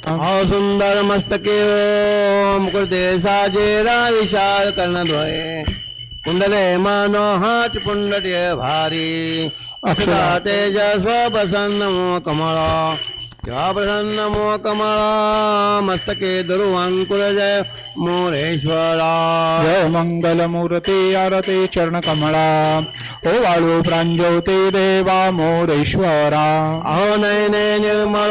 सुंदर मस्तके मुकुटे साजेरा विशाल कर्णद्वये कुंडले मानो हाच पुंडटे भारी। अक्षरा तेजस्व प्रसन्न कमळ तेव्हा प्रसन्न मो कमळ मस्तके दुर्वांकुर जय मोरेश्वरा। जय मंगल मूर्ती आरती चरण कमळा ओ वाळू प्रांजोती देवा मोरेश्वरा। अहो नयने निर्मळ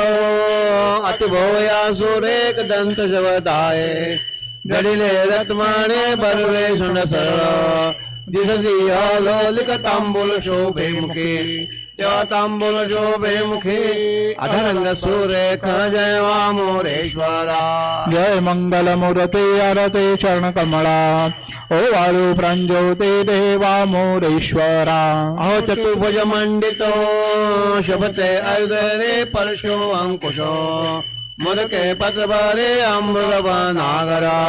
अतिभोया सुरेख दंत जवताय घडिले रत्माने बरवे सुंड सरळ दिससी अलोलिक तांबूल शोभे मुखे तेव्हा तांबूल शोभे मुखे अधरंग सुरेख जय वा मोरेश्वरा। जय मंगल मूर्ती आरती चरण कमळा ओ वाळू प्रांजोती देवा मोरेश्वरा। अहो चतुर्भुज मंडितो शोभते आयुधरे परशो अंकुशो मोदके पत्रभरे अमृत नागरा।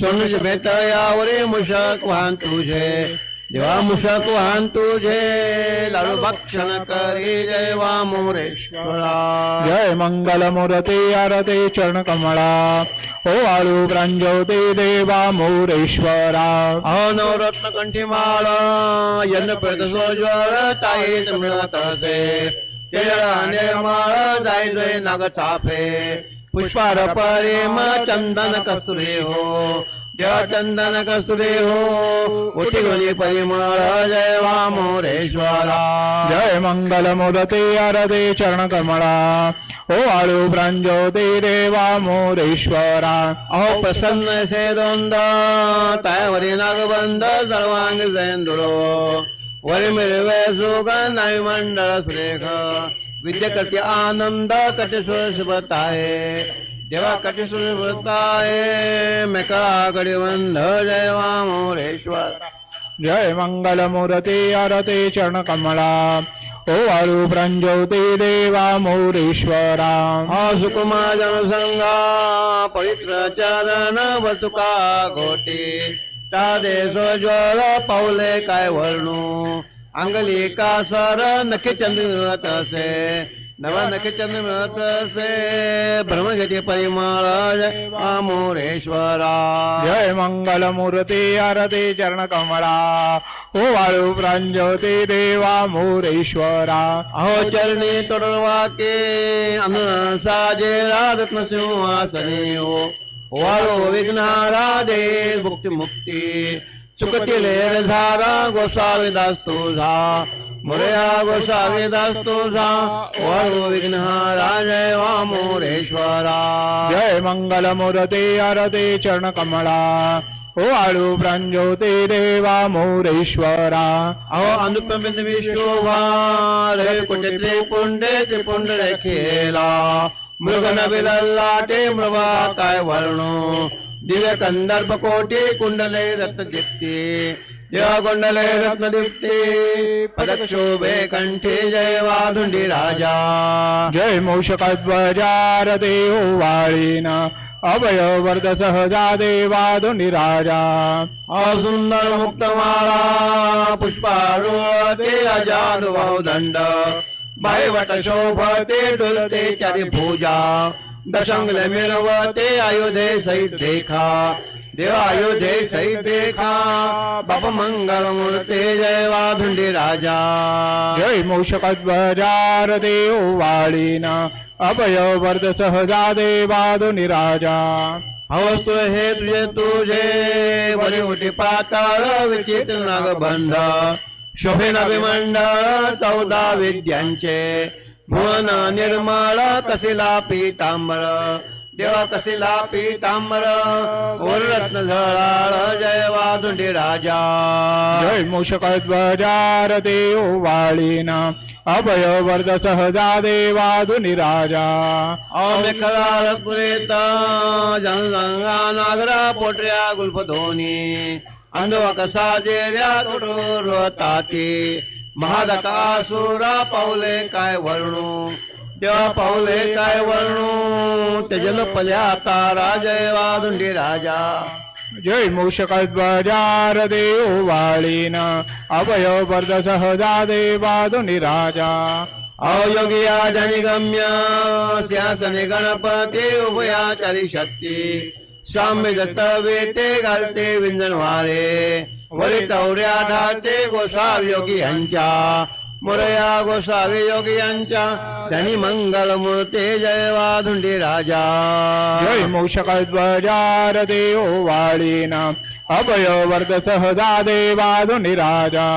सोनुज भेट यावरे मुषक वाहन तुझे। देवा मुषक वाहन तुझे लाडू भक्षण करी जय वा मोरेश्वरा जय मंगल मूर्ती आरती चरण कमळा ओ वाळू प्रांजोती देवा मोरेश्वरा। अहो नवरत्न कंठीमाळ यन्न प्रत सोज्वळ ताईत मिळत असे निर्माळ जाय जय नाग चाफे पुष्पार परिम चंदन कसुरे हो। देवा चंदन कसुरे हो उठी गुणी परिमळ जय वा मोरेश्वरा. जय मंगल मूर्ती आरती चरण कमळा ओ वाळू प्रांजोती देवा मोरेश्वरा. अहो प्रसन्न से दोंद तायावरी नागबंद सर्वांग जयंदुरो वरी मिळवे सुगंध मंडळ श्रेख विद्या करते आनंद कटेश्वर शुभताये देवा कटेश्वर शुभताये मेकळा गडिवंद जय वा मोरेश्वर जय मंगल मूर्ती आरती चरण कमळा ओ वाळू प्रांजोती देवा मोरेश्वरा हा सुकुमा जनसंगा पवित्र चरण वसुका घोटी. तादे ज्वल पावले काय वर्णू अंगली का सर नखे चंद्र असे नवा नखे चंद्र मिळत असे ब्रह्मगती परिमळ जय वा मोरेश्वरा जय मंगल मूर्ती आरती चरण कमळा ओ वाळू प्रांजोती देवा मोरेश्वरा। अहो चरणी तोडवा के अन साजे रत्न सिंहासने हो वाळो विघ्नारा दे मुक्ती मुक्ती चुकतील झारा गोसावी दास तुझा। मोरया गोसावी दास तुझा वाळो विघ्नहारा जय वा मोरेश्वरा जय मंगल मूर्ती आरती चरण कमळा ओ वाळू प्रांजोती देवा मोरेश्वरा। अहो अनुपमित विश्वभा रे कुठे त्रिपुंडे त्रिपुंड रे खेला मृग नबिलल्लाटे मृवा काय वर्णो। दिव्य कंदर्प कोटी कुंडले रत्न दीप्ती देवा कुंडले रत्न दीप्ती पदक शोभे कंठी जय वाधुंडी राजा। जय मूषकध्वजार देव वाळीन अभय वर्ध सहजा देवा राजा सुंदर मुक्तमाळा पुष्पारोळ ते अजाद दंड बाईवट शोभते डुलते चारी भुजा दशंगल मिळवते अयोध्ये सहित देखा। देवा अयोध्ये सहित देखा बाप मंगल मूर्ते जय वाधुंडी राजा। जय मूषकध्वजार देव वाळीन अभय वर्ध सहजा देवा राजा। हवस्तु हे तुझे तुझे वरी उठी पाताळ विचित्र नागबंध। शोभेन विमंडळ चौदा विद्यांचे। भुवन निर्मळ कसिला पीतांबर। देवा कसिला पीतांबर रत्न झळाळ जय वादुंडी राजा. जय मूषकध्वजार देव वाळीन अभय वर्ध सहजा देवा राजा. ओमे करार पुरेत जनगंगा नागरा पोटऱ्या गुल्पधोनी अंधवा कसा जेऱ्या ताती. महादकासुरा पावले काय वर्णू. देवा पावले काय वर्णू तेजल पल्या तारा जय वादुंडी राजा. जय मूषकध्वजार देव वाळीन अभय वर्ध सहजा देवा राजा. अयोगिया जनिगम्य शासने गणपती उभयाचारी शक्ती स्वामी दत्त वेते घालते विंजनवारे. वरी तवऱ्या ढाळते गोसावी योगी यांच्या मोरया गोसावी योगी यांच्या त्यांनी मंगल मूर्ती जय वाधुंडी राजा. जय मूषक ध्वजार देव वाळीना अभय वर्ध सहजा देवाधुनी राजा.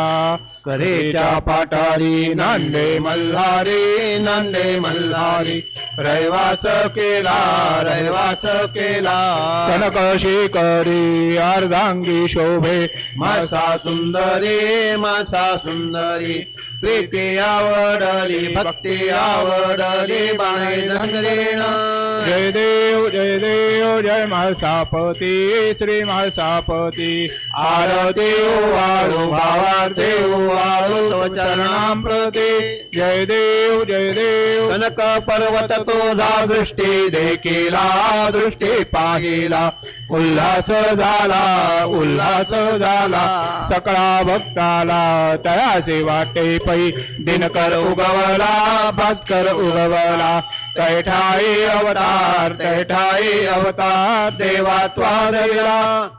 करेच्या पाटारी नांदे मल्हारी नांदे मल्हारी रैवास केला रैवास केला. कनक शिकरी अर्धांगी शोभे मासा सुंदरी मासा सुंदरी प्रीती आवडली भक्ती आवडली बाणे धनगरीण जय देव जय देव जय माळसापती श्री माळसापती आरती वाळू भावार्थे वाळू तव चरणांप्रती जय देव जय देव. कनक पर्वत तुझा दृष्टी देखिला दृष्टी पाहिला. उल्हास झाला उल्हास झाला. सकळा भक्ताला तयासे वाटे पै दिनकर उगवला भास्कर उगवला. तैठाई अवतार तैठाई अवतार देवा त्वादला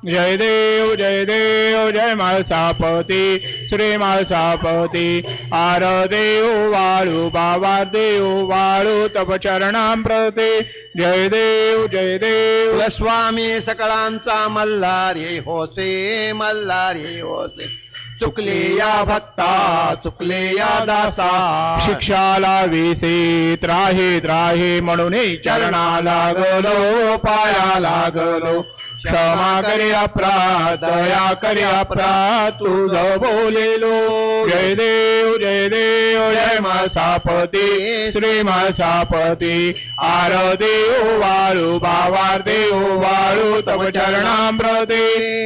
जय देव जय देव जय माळसापती श्री माळसापती. आर देव वाळू बाबा देव वाळू तप चरणांप्रती जय देव जय देव. स्वामी सकळांचा मल्हारी होसे मल्हारी होसे. चुकले या भक्ता चुकले या दासा शिक्षाला विसे त्राहे त्राहे म्हणून चरणा लागलो पाया लागलो. क्षमा करी अपराध दया करी अपराध तुझ बोलेलो. जय देव जय देव जय मासापती श्री मासापती. आर देव वाळू बावार देव वाळू तव चरणामृते.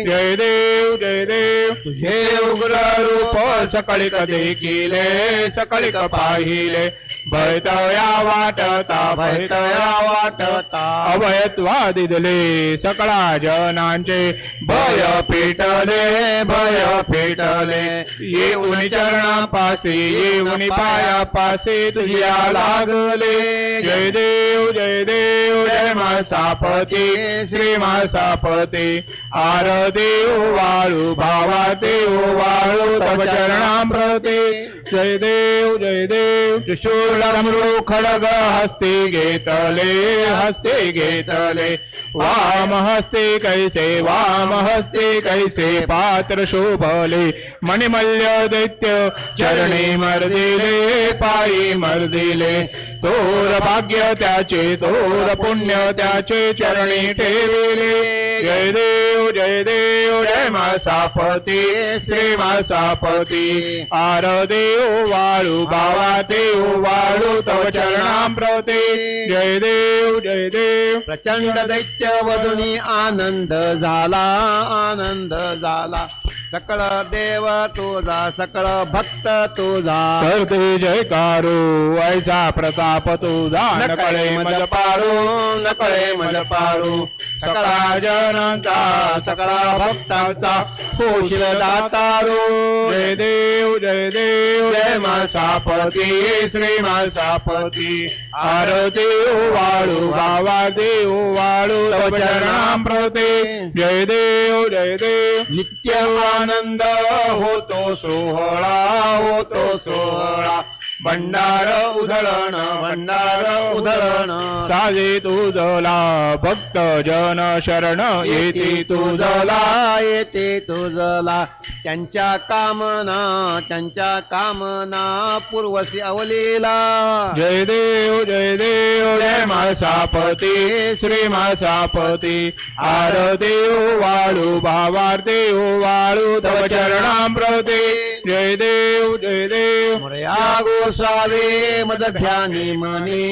जय देव जय देव. तुझे उग्र रूप सकळिक देखिले सकळी पाहिले. भयतया वाटता भयतया वाटता अभयत्वा दिदले सकळा जनांचे भय पेटले भय पेटले येऊन चरणापासे येऊन पायापासे तुझ्या लागले. जय देव जय देव जय मासापती श्री मासापती आर देव वाळू भावा देव वाळू तव चरणामृते जय देव जय देव त्रिशूळ खडग हस्ते घेतले हस्ते घेतले. वाम हस्ते कैसे वाम हस्ते कैसे पात्र शोभले. मणिमल्य दैत्य चरणी मर्दिले पायी मर्दिले. तोर भाग्य त्याचे तोर पुण्य त्याचे चरणी ठेविले. जय देव जय देव जय मासापती श्री मासापती आर देव वाळू बाबा देव वाळू तव चरणामृते. जय देव जय देव. प्रचंड दैत्य वधुनी आनंद झाला आनंद झाला. सकळ देव तुझा सकळ भक्त तुझा. करते जयकारो ऐसा प्रताप तुझा. नकळे मज पारो नकळे मज पारू. सकळा जनांचा सकळा भक्तांचा होशील दातारू. जय देव जय देव. जय मासापती श्री मासापती. आर देव वाळू बाबा देव वाळू तव चरणामृते जय देव जय देव नित्य आनंद होतो सोहळा होतो सोहळा. भंडार उधळण भंडार उधळण. साजे तुझला भक्त जन शरण येते तुझला येते तुझला. त्यांच्या कामना त्यांच्या कामना पूर्वसी अवलीला. जय देव जय देव जय मासापती श्री मासापती आर देव वाळू भावार देव वाळू तव चरणामृते. जय देव जय देव मोरया गोसावे मद ध्यानी मनी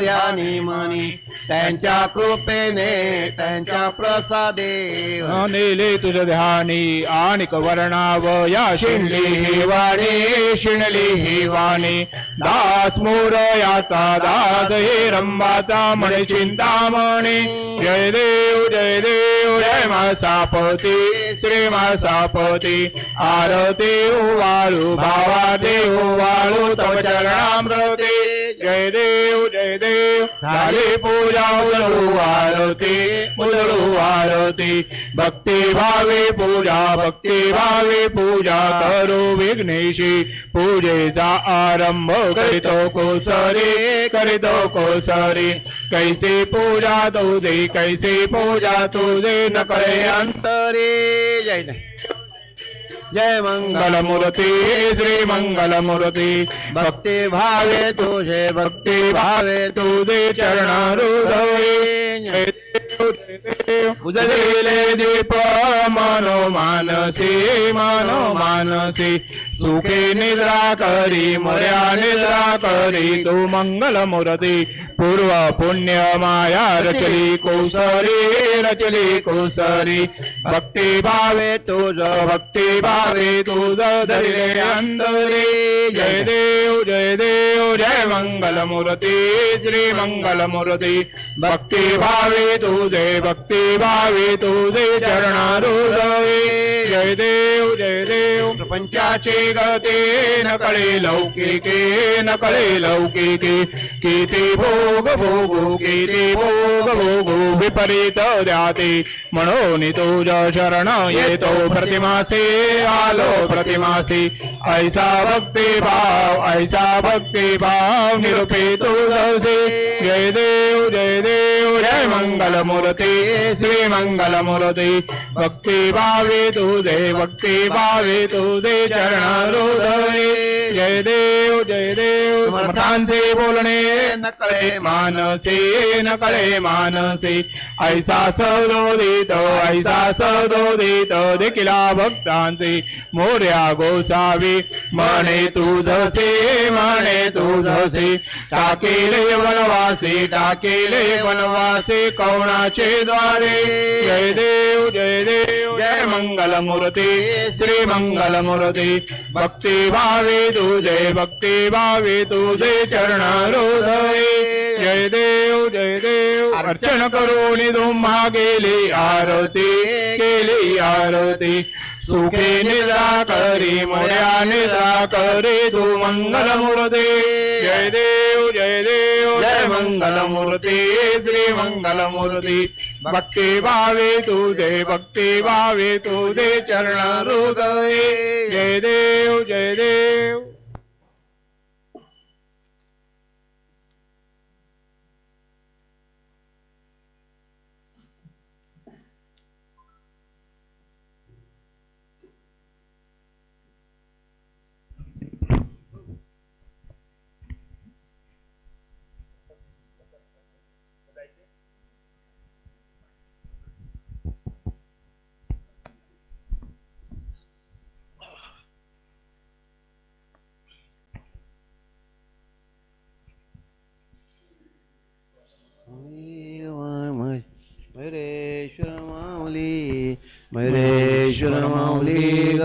ध्यानी मनी। त्यांच्या कृपेने त्यांच्या प्रसादे। नेले तुझ ध्यानी आणिक वर्णाव या शिणली ही वाणी शिणली ही वाणी। दास मोर याचा दास हे रंबाचा म्हणे चिंतामणी। जय देव जय देव जय मासापती श्री मासापती। आर देव वाळू भावा देव वाळू तव चरणामृते. जय देव जय देव. झाली पूजा उलळू आरती उलळू आरती. भक्ती भावे पूजा भक्ती भावे पूजा करू विघ्नेशी. पूजेचा आरंभ करीतो कोसरी करीतो कोसरी. कैसे पूजा दे कैसे पूजा तुझे न कळे अंतरे. जय जय मंगल मंगलमूर्ती श्री मंगलमूर्ती। भक्ती भावे तुझे भक्ती भावे तुझे चरणारुदये उजलेले दीप मनो मानसी मनो मानसी सुखे निद्रा करी मर्या निद्रा करी तू मंगल मूर्ती पूर्व पुण्य माया रचली कोसरी रचली कोसरी भक्ती भावे तुझ भक्ती भावे तुझ धरिले अंतरे जय देव जय देव जय मंगल मूर्ती श्री मंगल मूर्ती भक्ती भावे तुझे जय भक्ती भावे तुझे चरणारुदये जय देव जय देव। प्रपंचाचे गते न कळे लौकिके न कळे लौकिके। किती भोग भोगू किती भोग भोगू विपरीत द्याते म्हणून तुझ शरण येतो प्रतिमासे आलो प्रतिमासे। ऐसा भक्ती भाव ऐसा भक्ती भाव निरुपे तुझसे जय देव जय देव जय मंगल मूर्ती श्री मंगल मूर्ती भक्ती भावे तुझे भक्ती भावे तुझे चरण हृदये जय देव जय देव समर्थांचे बोलणे न कळे मानसे न कळे मानसे। ऐसा सदोदित ऐसा सदोदित देखिला भक्तांचे मोर्या गोसावी म्हणे तुझसे म्हणे तुझसे टाकेले वनवासी टाकेले वनवासी कवणाचे द्वारे जय देव जय देव जय मंगल मूर्ती श्री मंगल मूर्ती भक्ती भावे तुझे भक्ती भावे तुझे चरण हृदये जय देव जय देव अर्चन करून तुम्हा गेली आरती केली आरती. सुखे निदा करी मोड्या निदा करी तू मंगल मूर्ती जय देव जय देव जय मंगल मूर्ती श्री मंगल मूर्ती भक्ती भावे तुझे भक्ती भावे तुझे चरण हृदय. जय देव जय देव मयुरेश्वर माऊली मयुरेश्वर माऊली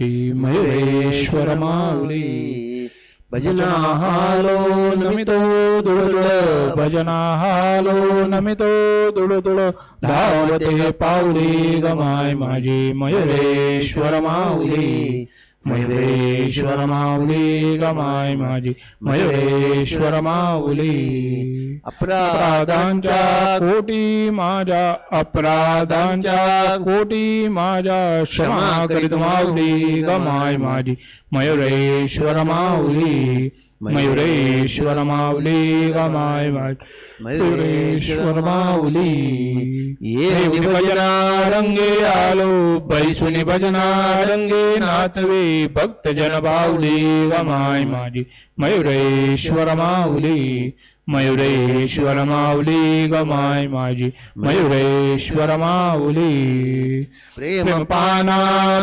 गवाय माझी मयुरेश्वर माऊली. भजना हालो नमितो दुळदुळ भजना हालो नमितो दुळदुळ. धावते पाऊली गमाय माझी मयुरेश्वर माऊली. मयुरेश्वर माऊली गमाय माझी मयुरेश्वर माऊली. अपराधांच्या कोटी माझ्या अपराधांच्या कोटी माझ्या क्षमा करीत माऊली गमाय माझी. मयुरेश्वर माऊली मयुरेश्वर माऊली गमाय माझी. मयुरेश्वर माऊली देवी भजना रंगे आलो बैसुनी भजना रंगे नाचवे भक्त जन बावली गमाय माझी मयुरेश्वर माऊली मयुरेश्वर माऊली गमाय माझी मयुरेश्वर माऊली प्रेम पाना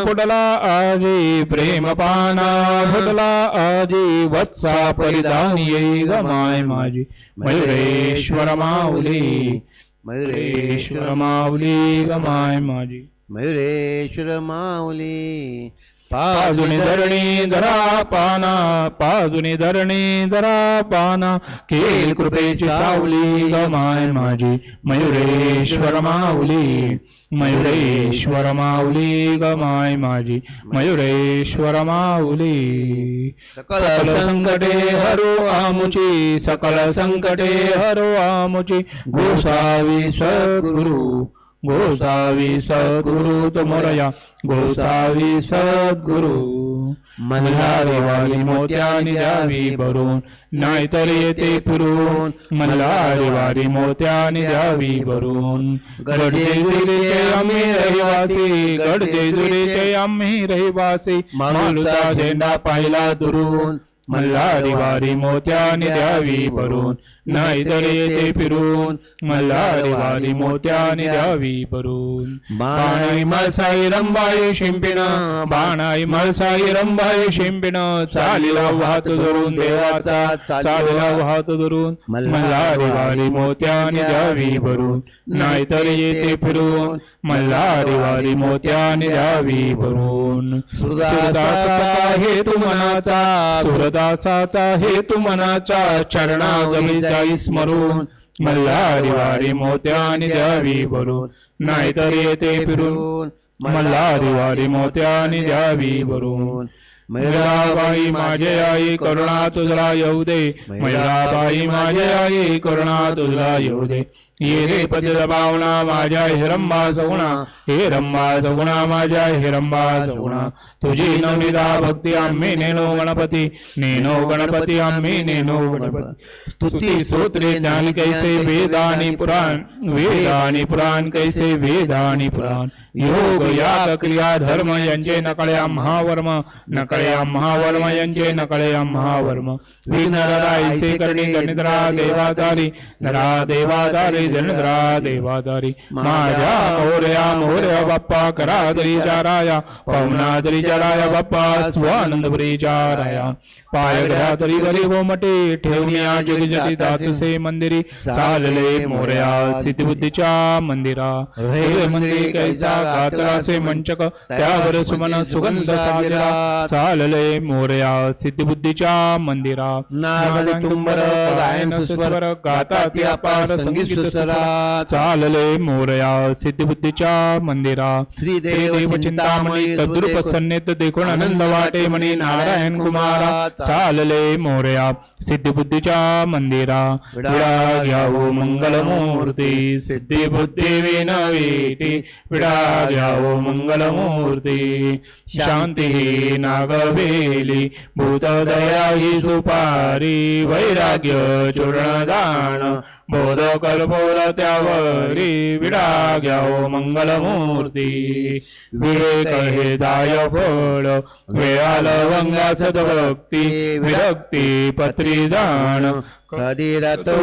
फुटला आजी प्रेम पाना फुटला आजी वत्सा परिधान ये गमाय माझी मयुरेश्वर माऊली मयुरेश्वर माऊली गमाय माझी. मयुरेश्वर माऊली पाजुनी धरणी धरा पाना पाजुनी धरणी धरा पाना केल कृपेची सावली गमाय माझी मयुरेश्वर माऊली मयुरेश्वर माऊली गमाय माझी मयुरेश्वर माऊली. सकल संकटे हरो आमुची सकल संकटे हरो आमुची गोसावी सद्गुरु गोसावी सद्गुरु तुमरया गोसावी सद्गुरु। मल्हारी वाली मोत्यानी द्यावी भरून नाहीतर येते फिरून। मल्हारी वाली मोत्यानी द्यावी भरून गडजेजुरीचे आम्ही रहिवासी गडजेजुरीचे आम्ही रहिवासी। मालुचा झेंडा पाहिला दुरून। मल्हारी वारी मोत्यानी द्यावी भरून नाहीतर येते फिरून मल्हारी वारी मोत्यानी द्यावी भरून बाणाई मळसाई रंबाई शिंपिण बाणाई मळसाई रंबाई शिंपिण चालीला वाहत धरून देवाचा चालीला वाहत धरून मल्हारी वारी मोत्यानी द्यावी भरून नाहीतर येते फिरून मल्हारी वारी मोत्यानी द्यावी भरून सुरदासाचा हेतू मनाचा सुरदासाचा हेतू मनाचा चरणाजवळी जाई स्मरून मल्हारी वारी मोत्यानी द्यावी भरून. नाहीतर येते फिरून मल्हारी वारी मोत्यानी द्यावी भरून. मैराबाई माझे आई करुणा तुझला येऊ दे. मैराबाई माझे आई करुणा तुझला येऊ दे. हिरंबा सगुणा सगुणा हिरंबा सगुणा. नेनो गणपती, नेनो नेनो सूत्रे ज्ञान कैसे, वेदानी पुराण वेदानी पुराण कैसे, वेदानी पुराण. योग क्रिया धर्म यांचे नकळे महावर्म नकळे महावर्म यांचे नकळे महावर्म. विघ्नरायचे करणे, गणितरा देवाधारी नरा देवाधारी जनधरा देवाधारी माझ्या मोर्या मोर्या बाप्पा, करादरी चाराया पवनादरी चाराया बाप्पा, स्वानंदपुरी चाराया पाय घ्या तरी घरी गोमटे ठेवण्या जगजती दातसे मंदिरी चालले मोर्या सिद्धिबुद्धीच्या मंदिरा। हे मंदिर कैसा कातरासे मंचक, त्यावर सुमन सुगंध साजरा। चालले मोर्या सिद्धिबुद्धीच्या मंदिरा। नारळी तुंबर, गायन सुस्वर, गाता त्या अपार संगीत चालले मोरया सिद्धिबुद्धीच्या मंदिरा. श्रीदेव चिंतामणी तद्रुप सन्नित देखून आनंद वाटे म्हणे नारायण कुमारा चालले मोरया सिद्धिबुद्धीच्या मंदिरा. विडा घ्यावो मंगल मूर्ती सिद्धिबुद्धी विनवीती विडा घ्यावो मंगल मूर्ती शांती ही नागवेली भूतदया ही सुपारी वैराग्य चूर्ण दान बोध कर्पोर त्यावरी विडा घ्यावो मंगल विवेक हे दाय फळ वेळाल वंगा सदभक्ती विरक्ती पत्री दान कधी तो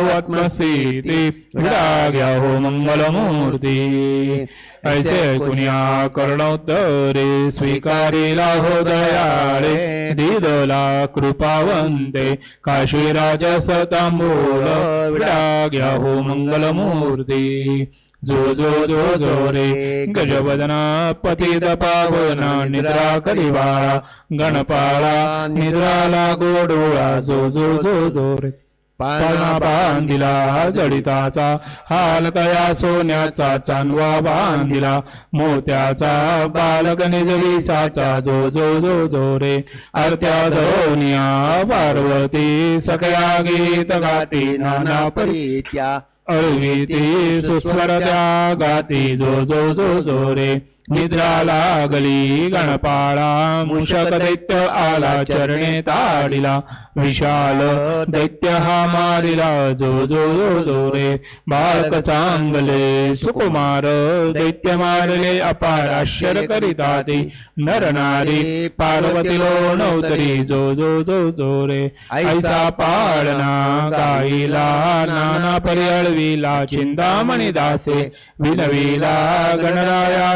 ऐसे कुण्या करणोत्तरे स्वीकारिला हो दयाळे दिदला कृपावंते काशीराज राजा सतांबोल विडा घ्या हो मंगल मूर्ती जो जो जो जो रे गजवदना पतित पावना निद्रा करिवाळा गणपाळा निद्राला गोडोळा जो जो जो जो रे पाळणा बांधिला जडिताचा हाल कया सोन्याचा चांदवा बांधिला. मोत्याचा बालक निजविसाचा जो जो जो जो रे. आरत्या धोनिया पार्वती सकया गीत गाती नाना परी परित्या. अळवीती सुस्वर त्या गाती जो जो जो जो रे. निद्रा लागली गणपाळा मुषक दैत्य आला चरणे ताडिला विशाल दैत्य हा मारिला जो जो जो जो रे. बालक चांगले सुकुमार दैत्य मारले अपार आश्चर्य करिता ते नर नारी पार्वती नवतरी जो जो जो जो रे. ऐसा पाळना गाईला नाना परिळविला चिंतामणी दासे विनविला गणराया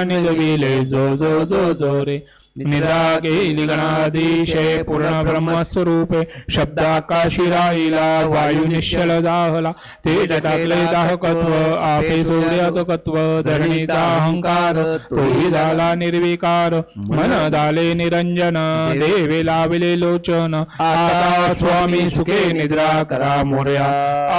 निजविले जो जो जो जो रे निद्रा गेली गणाधीशे पूर्ण ब्रह्मस्वरूपे शब्दाकाशी राहिला वायू निश्चल जाहला ते टाकले दाहकत्व आपे सोडले धरणीचा अहंकार तोही झाला निर्विकार मन झाले निरंजन देवे लावले लोचन आता स्वामी सुखे निद्रा करा मोर्या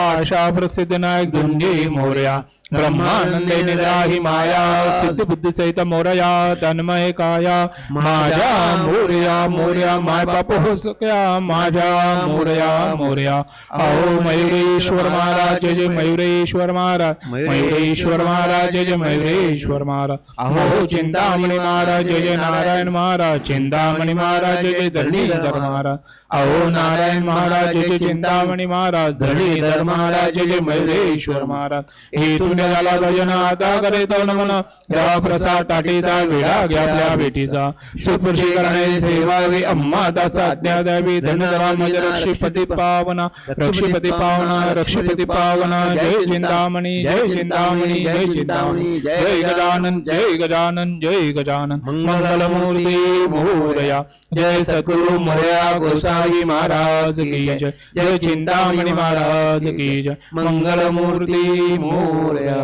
आशा प्रसिद्ध नायक दुंडी मोर्या ब्रह्मानंदे निद्रा ही माया सिद्ध बुद्धी सहित मोरया तन्मय काया माझ्या मोर्या मोर्या माय बाप हो सक्या माझ्या मोर्या मोर्या. अहो मयुरेश्वर महाराज जय जय मयुरेश्वर महाराज. मयुरेश्वर महाराज जय जय मयुरेश्वर महाराज. अहो चिंतामणी महाराज जय जय नारायण महाराज. चिंतामणी महाराज जय जय धरणीधर महाराज. अहो नारायण महाराज जय जय चिंतामणी महाराज. धरणीधर महाराज जय जय मयुरेश्वर महाराज. हे तुण्य झाला भजन आता करे तो नमन. देवा प्रसाद ताटीचा विडा घ्या आपल्या बेटीचा सुप्रशी करणे सेवावी अम्मा दास आज्ञा द्यावी मज रक्षीपती पावना रक्षीपती पावना रक्षीपती पावना जय चिंतामणी जय चिंतामणी जय चिंतामणी जय गजानन जय गजानन जय गजानन. मंगलमूर्ती मोरया जय सद्गुरु मोरया गोसाई महाराज की जय. जय चिंतामणी महाराज की जय. मंगलमूर्ती मोरया